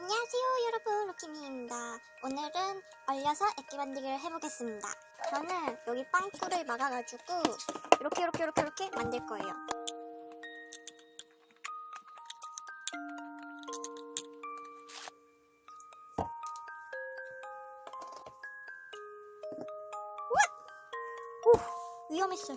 안녕하세요 여러분 로키미입니다 오늘은 얼려서 액기 만들기를 해보겠습니다 저는 여기 빵꾸를 막아가지고 이렇게 이렇게 이렇게 이렇게 만들 거예요 우! 오! 위험했어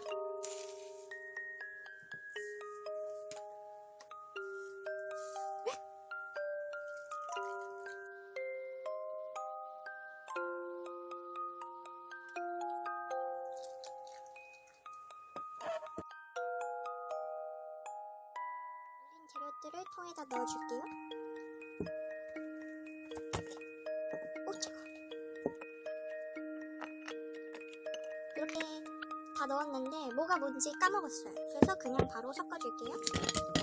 재료들을 통에다 넣어줄게요. 오, 차가. 이렇게 다 넣었는데 뭐가 뭔지 까먹었어요. 그래서 그냥 바로 섞어줄게요.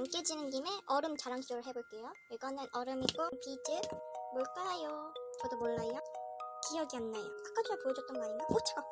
안 깨지는 김에 얼음 자랑쇼를 해볼게요. 이거는 얼음이고 비즈 뭘까요? 저도 몰라요. 기억이 안 나요. 아까 전에 보여줬던 거 아닌가? 오 차가.